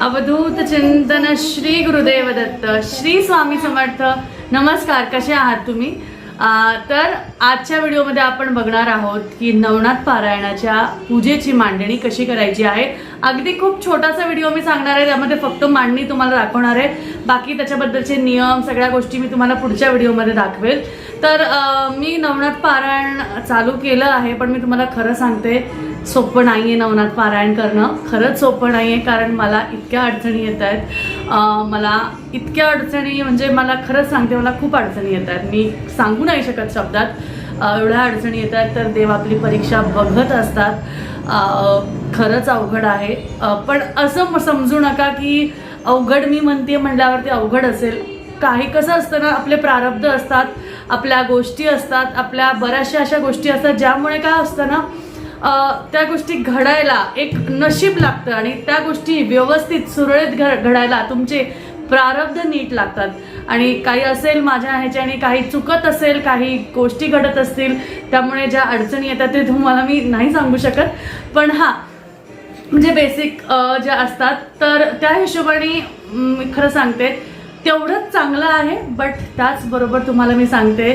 अवधूत चिंतन श्री गुरुदेव दत्त श्री स्वामी समर्थ नमस्कार कसे आहात तुम्ही? तर आजच्या व्हिडिओमध्ये आपण बघणार आहोत की नवनाथ पारायणाच्या पूजेची मांडणी कशी करायची आहे. अगदी खूप छोटासा व्हिडिओ मी सांगणार आहे त्यामध्ये फक्त मांडणी तुम्हाला दाखवणार आहे. बाकी त्याच्याबद्दलचे नियम सगळ्या गोष्टी मी तुम्हाला पुढच्या व्हिडिओमध्ये दाखवेल. तर मी नवनाथ पारायण चालू केलं आहे पण मी तुम्हाला खरं सांगते सोपं नाही आहे नवनाथ पारायण करणं. खरंच सोपं नाही आहे कारण मला इतक्या अडचणी येत आहेत. मला इतक्या अडचणी म्हणजे मला खरंच सांगते मला खूप अडचणी येत आहेत. मी सांगू नाही शकत शब्दात. एवढ्या अडचणी येत आहेत तर देव आपली परीक्षा बघत असतात. खरंच अवघड आहे. पण असं समजू नका की अवघड मी म्हणते म्हणल्यावरती अवघड असेल. काही कसं असतं ना आपले प्रारब्ध असतात आपल्या गोष्टी असतात आपल्या बऱ्याचशा अशा गोष्टी असतात ज्यामुळे काय असतं ना त्या गोष्टी घडायला एक नशीब लागतं आणि त्या गोष्टी व्यवस्थित सुरळीत घ घडायला तुमचे प्रारब्ध नीट लागतात. आणि काही असेल माझ्या ह्याच्याने काही चुकत असेल काही गोष्टी घडत असतील त्यामुळे ज्या अडचणी येतात ते तुम्हाला मी नाही सांगू शकत. पण हां म्हणजे बेसिक ज्या असतात तर त्या हिशोबाने मी खरं सांगते तेवढंच चांगलं आहे बट त्याचबरोबर तुम्हाला मी सांगते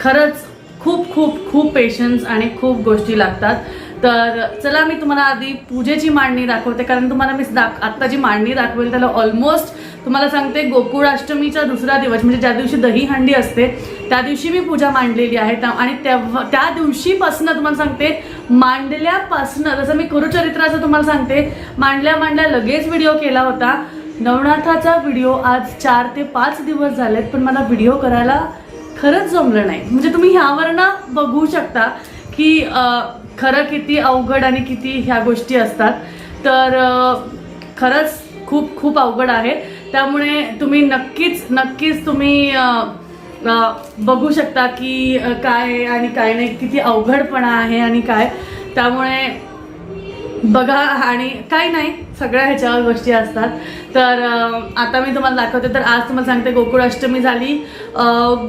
खरंच खूप खूप खूप पेशन्स आणि खूप गोष्टी लागतात. तर चला मी तुम्हाला आधी पूजेची मांडणी दाखवते. कारण तुम्हाला मी दाख आत्ता जी मांडणी दाखवेल त्याला ऑलमोस्ट तुम्हाला सांगते गोकुळाष्टमीचा दुसरा दिवस म्हणजे ज्या दिवशी दही हंडी असते त्या दिवशी मी पूजा मांडलेली आहे. त्या- आणि तेव्हा त्या दिवशीपासनं तुम्हाला सांगते मांडल्यापासनं जसं मी कुरुचरित्राचं तुम्हाला सांगते मांडल्या मांडल्या लगेच व्हिडिओ केला होता. नवनाथाचा व्हिडिओ आज चार ते पाच दिवस झालेत पण मला व्हिडिओ करायला खरंच जमलं नाही. म्हणजे तुम्ही ह्यावरनं बघू शकता की खरं किती अवघड आणि किती ह्या गोष्टी असतात. तर खरंच खूप खूप अवघड आहे. त्यामुळे तुम्ही नक्कीच नक्कीच तुम्ही बघू शकता की काय आणि काय नाही किती अवघडपणा आहे आणि काय. त्यामुळे बघा आणि काही नाही सगळ्या ह्याच्यावर गोष्टी असतात. तर आता मी तुम्हाला दाखवते तर आज तुम्हाला सांगते गोकुळाष्टमी झाली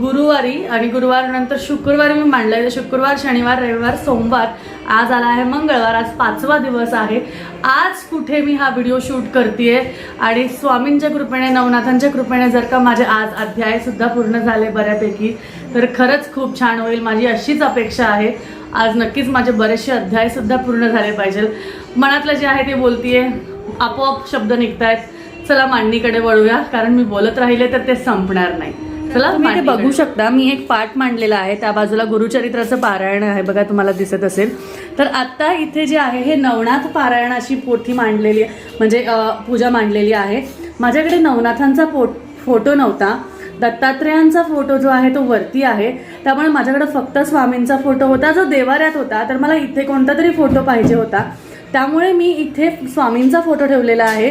गुरुवारी आणि गुरुवारनंतर शुक्रवारी मी मांडलं आहे शुक्रवार शनिवार रविवार सोमवार आज आला आहे मंगळवार आज पाचवा दिवस आहे. आज कुठे मी हा व्हिडिओ शूट करते आणि स्वामींच्या कृपेने नवनाथांच्या कृपेने जर का माझे आज अध्यायसुद्धा पूर्ण झाले बऱ्यापैकी तर खरंच खूप छान होईल. माझी अशीच अपेक्षा आहे. आज नक्कीच माझे बरेचसे अध्यायसुद्धा पूर्ण झाले पाहिजे मनातलं जे आहे ते बोलतीये आपोआप शब्द निघतायत. चला मांडणीकडे वळूया कारण मी बोलत राहिले तर ते संपणार नाही. चला तुम्ही ते बघू शकता मी एक पाठ मांडलेला आहे. त्या बाजूला गुरुचरित्राचं पारायण आहे बघा तुम्हाला दिसत असेल. तर आता इथे जे आहे हे नवनाथ पारायण अशी पोथी मांडलेली आहे म्हणजे पूजा मांडलेली आहे. माझ्याकडे नवनाथांचा पो फोटो नव्हता. दत्तात्रेयांचा फोटो जो आहे तो वरती आहे. त्यामुळे माझ्याकडे फक्त स्वामींचा फोटो होता जो देवाऱ्यात होता. तर मला इथे कोणता तरी फोटो पाहिजे होता. त्यामुळे मी इथे स्वामींचा फोटो ठेवलेला आहे.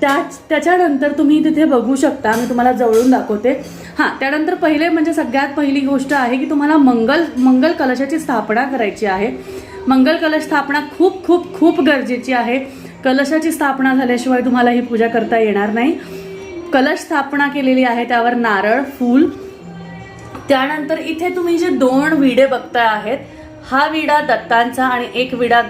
त्या त्याच्यानंतर तुम्ही तिथे बघू शकता. मी तुम्हाला जवळून दाखवते. हां त्यानंतर पहिले म्हणजे सगळ्यात पहिली गोष्ट आहे की तुम्हाला मंगल मंगल कलशाची स्थापना करायची आहे. मंगल कलश स्थापना खूप खूप खूप गरजेची आहे. कलशाची स्थापना झाल्याशिवाय तुम्हाला ही पूजा करता येणार नाही. कलश स्थापना केलेली आहे त्यावर नारळ फूल. त्यानंतर इथे तुम्ही जे दोन विडे बघताय आहेत हा विडा दत्तांचा आणि एक विडा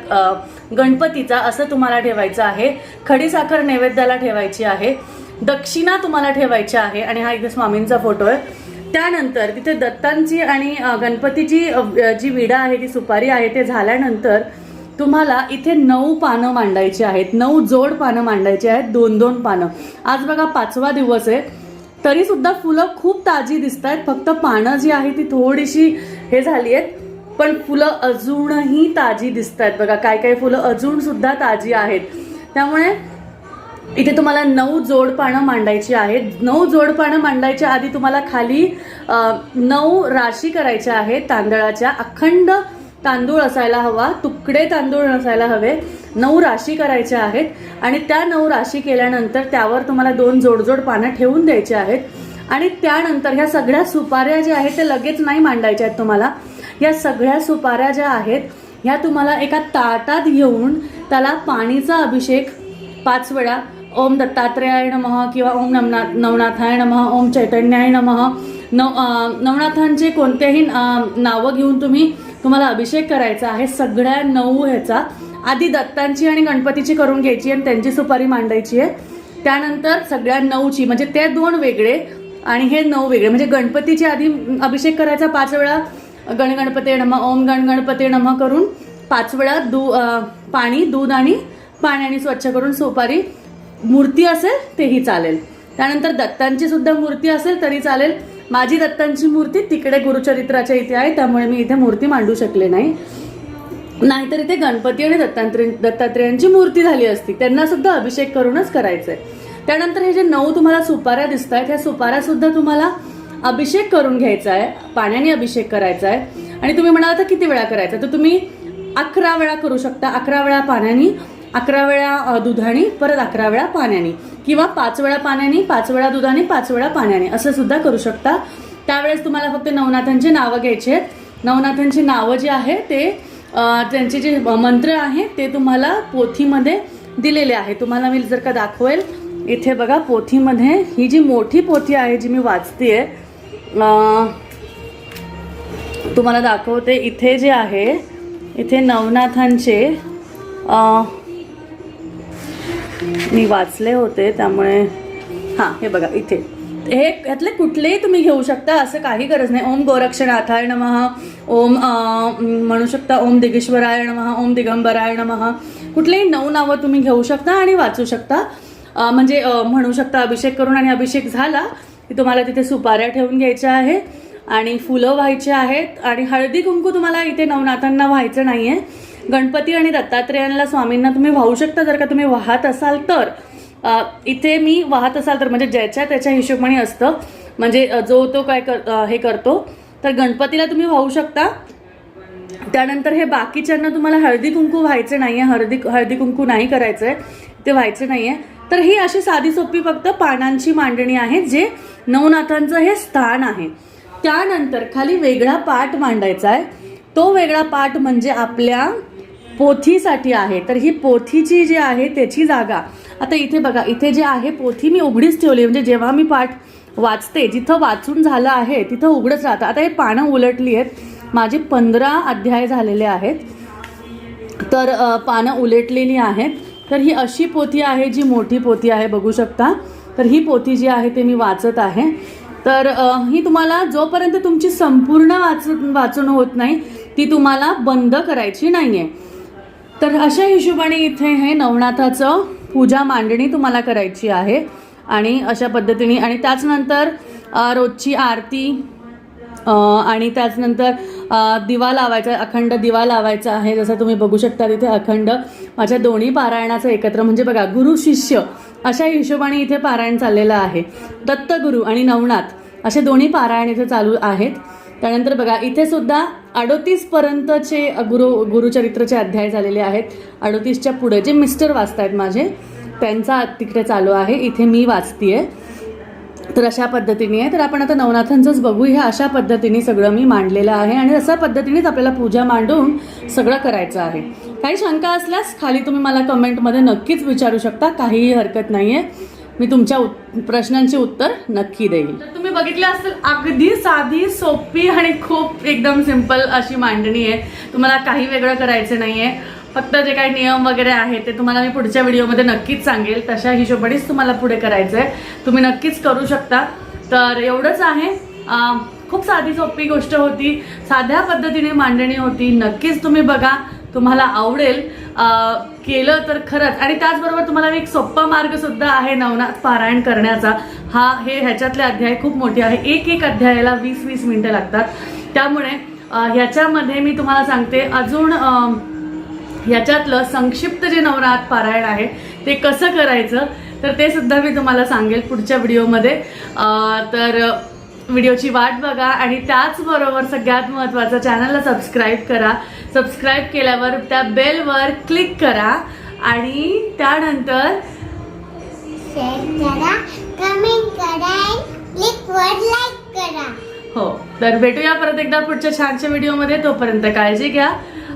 गणपतीचा असं तुम्हाला ठेवायचं आहे. खडीसाखर नैवेद्याला ठेवायची आहे. दक्षिणा तुम्हाला ठेवायची आहे आणि हा इथे स्वामींचा फोटो आहे. त्यानंतर तिथे दत्तांची आणि गणपतीची जी विडा आहे ती सुपारी आहे ते झाल्यानंतर तुम्हाला इथे नऊ पानं मांडायची आहेत. नऊ जोड पानं मांडायची आहेत. दोन दोन पानं. आज बघा पाचवा दिवस आहे. तरीसुद्धा फुलं खूप ताजी दिसत आहेत फक्त पानं जी आहे ती थोडीशी हे झाली आहेत. पण फुलं अजूनही ताजी दिसत आहेत बघा. काय काय फुलं अजून सुद्धा ताजी आहेत. त्यामुळे इथे तुम्हाला नऊ जोडपानं मांडायची आहेत. नऊ जोडपानं मांडायच्या आधी तुम्हाला खाली नऊ राशी करायच्या आहेत. तांदळाच्या अखंड तांदूळ असायला हवा. तुकडे तांदूळ नसायला हवे. नऊ राशी करायच्या आहेत. आणि त्या नऊ राशी केल्यानंतर त्यावर तुम्हाला दोन जोडजोड पानं ठेवून द्यायचे आहेत. आणि त्यानंतर ह्या सगळ्या सुपाऱ्या ज्या आहेत त्या लगेच नाही मांडायच्या आहेत तुम्हाला. या सगळ्या सुपाऱ्या ज्या आहेत ह्या तुम्हाला एका ताटात घेऊन त्याला पाणीचा अभिषेक पाच वेळा. ओम दत्तात्रेयाय नमः किंवा ओम नवना नवनाथाय नमः ओम चैतन्याय नमः. नव नवनाथांचे कोणतेही नावं घेऊन तुम्ही तुम्हाला अभिषेक करायचा आहे. सगळ्या नऊ ह्याचा आधी दत्तांची आणि गणपतीची करून घ्यायची आणि त्यांची सुपारी मांडायची आहे. त्यानंतर सगळ्या नऊची म्हणजे ते दोन वेगळे आणि हे नऊ वेगळे म्हणजे गणपतीची आधी अभिषेक करायचा पाच वेळा गणगणपती नम ओम गणगणपती नम करून पाच वेळा दू पाणी दूध आणि पाण्याने स्वच्छ करून सुपारी मूर्ती असेल तेही चालेल. त्यानंतर दत्तांची सुद्धा मूर्ती असेल तरी चालेल. माझी दत्तांची मूर्ती तिकडे गुरुचरित्राच्या इथे आहे त्यामुळे मी इथे मूर्ती मांडू शकले नाही. नाहीतर इथे गणपती आणि दत्तात्रेय दत्तात्रेयांची मूर्ती झाली असती. त्यांना सुद्धा अभिषेक करूनच करायचंय. त्यानंतर हे जे नऊ तुम्हाला सुपाऱ्या दिसत आहेत ह्या सुपाऱ्या सुद्धा तुम्हाला अभिषेक करून घ्यायचा आहे पाण्याने अभिषेक करायचा आहे आणि तुम्ही म्हणाल तर किती वेळा करायचा? तर तुम्ही अकरा वेळा करू शकता. अकरा वेळा पाण्याने अकरा वेळा दुधाने परत अकरा वेळा पाण्याने. किंवा पाच वेळा पाण्याने पाच वेळा दुधाने पाच वेळा पाण्याने. असं सुद्धा करू शकता. त्यावेळेस तुम्हाला फक्त नवनाथांची नावं घ्यायची आहेत. नवनाथांची नावं जी आहे ते त्यांचे जे मंत्र आहे ते तुम्हाला पोथीमध्ये दिलेले आहे. तुम्हाला मी जर का दाखवेल इथे बघा पोथीमध्ये ही जी मोठी पोथी आहे जी मी वाचते आहे तुम्हाला दाखवते इथे जे आहे इथे नवनाथांचे मी वाचले होते त्यामुळे हां हे बघा इथे. हे यातले कुठलेही तुम्ही घेऊ शकता असं काही गरज नाही. ओम गोरक्षनाथाय नमः ओम म्हणू शकता ओम दिगेश्वराय नमः ओम दिगंबराय नमः. कुठलेही नऊ नावं तुम्ही घेऊ शकता आणि वाचू शकता. म्हणजे म्हणू शकता अभिषेक करून आणि अभिषेक झाला की तुम्हाला तिथे सुपाऱ्या ठेवून घ्यायच्या आहे आणि फुलं व्हायची आहेत आणि हळदी कुंकू तुम्हाला इथे नवनाथांना व्हायचं नाही आहे गणपती आणि दत्तात्रेयांना स्वामींना तुम्ही वाहू शकता. जर का तुम्ही वाहत असाल तर इथे मी वाहत असाल तर म्हणजे ज्याच्या त्याच्या हिशोबाने असतं. म्हणजे जो तो काय कर हे करतो तर गणपतीला तुम्ही वाहू शकता. त्यानंतर हे बाकीच्यांना तुम्हाला हळदी कुंकू व्हायचं आहे हळदी हळदी कुंकू नाही आहे ते व्हायचं आहे तर ही अशी साधी सोपी फक्त पानांची मांडणी आहे जे नवनाथांचं हे स्थान आहे. त्यानंतर खाली वेगळा पाठ मांडायचा आहे. तो वेगळा पाठ म्हणजे आपल्या पोथीसाठी आहे. तर ही पोथीची जी आहे त्याची जागा. आता इथे बघा इथे जे आहे पोथी मी उघडीच ठेवली. म्हणजे जेव्हा मी पाठ वाचते जिथं वाचून झालं आहे तिथं उघडच राहतं. आता हे पानं उलटली आहेत. माझे पंधरा अध्याय झालेले आहेत. तर पानं उलटलेली आहेत. तर ही अशी पोथी आहे जी मोठी पोथी आहे बघू शकता. तर ही पोथी जी आहे ते मी वाचत आहे. तर ही तुम्हाला जोपर्यंत तुमची संपूर्ण वाच वाचून होत नाही ती तुम्हाला बंद करायची नाही आहे तर अशा हिशोबाने इथे हे नवनाथाचं पूजा मांडणी तुम्हाला करायची आहे. आणि अशा पद्धतीने आणि त्याचनंतर रोजची आरती आणि त्याचनंतर दिवा लावायचा अखंड दिवा लावायचा आहे जसं तुम्ही बघू शकता तिथे अखंड. माझ्या दोन्ही पारायणाचं एकत्र म्हणजे बघा गुरु शिष्य अशा हिशोबाने इथे पारायण चाललेलं आहे. दत्तगुरू आणि नवनाथ असे दोन्ही पारायण इथे चालू आहेत. त्यानंतर बघा इथे सुद्धा अडोतीसपर्यंतचे गुरु गुरुचरित्रचे अध्याय झालेले आहेत. अडोतीसच्या पुढे जे मिस्टर वाचत आहेत माझे त्यांचा तिकडे चालू आहे. इथे मी वाचतीये. तर अशा पद्धतीने आहे. तर आपण आता नवनाथांचंच बघू. ह्या अशा पद्धतीने सगळं मी मांडलेलं आहे आणि अशा पद्धतीनेच आपल्याला पूजा मांडून सगळं करायचं आहे. काही शंका असल्यास खाली तुम्ही मला कमेंटमध्ये नक्कीच विचारू शकता. काहीही हरकत नाही आहे मी तुमच्या उत- प्रश्नांची उत्तर नक्की देईल. तर तुम्ही बघितलं असेल अगदी साधी सोपी आणि खूप एकदम सिंपल अशी मांडणी आहे. तुम्हाला काही वेगळं करायचं नाही आहे फक्त जे काही नियम वगैरे आहेत ते तुम्हाला मी पुढच्या व्हिडिओमध्ये नक्कीच सांगेल. तशा हिशोबानेच तुम्हाला पुढे करायचं आहे तुम्ही नक्कीच करू शकता. तर एवढंच आहे. खूप साधी सोपी गोष्ट होती. साध्या पद्धतीने मांडणी होती. नक्कीच तुम्ही बघा. तुम्हाला आवडेल. केलं तर खरंच. आणि त्याचबरोबर तुम्हाला एक सोप्पा मार्गसुद्धा आहे नवनाथ पारायण करण्याचा. हा हे ह्याच्यातले अध्याय खूप मोठे आहे. एक एक अध्यायाला वीस वीस मिनटं लागतात. त्यामुळे ह्याच्यामध्ये मी तुम्हाला सांगते. अजून ह्याच्यातलं संक्षिप्त जे नवनाथ पारायण आहे ते कसं करायचं तर ते सुद्धा मी तुम्हाला सांगेल पुढच्या व्हिडिओमध्ये. तर व्हिडिओची वाट बघा आणि त्याचबरोबर सगळ्यात महत्त्वाचं चॅनलला सबस्क्राईब करा. सबस्क्राईब केल्यावर त्या बेलवर क्लिक करा आणि त्यानंतर शेअर करा कमेंट करा क्लिक वर लाईक करा. हो तर भेटूया परत एकदा पुढच्या छानशा व्हिडिओमध्ये. तोपर्यंत काळजी घ्या.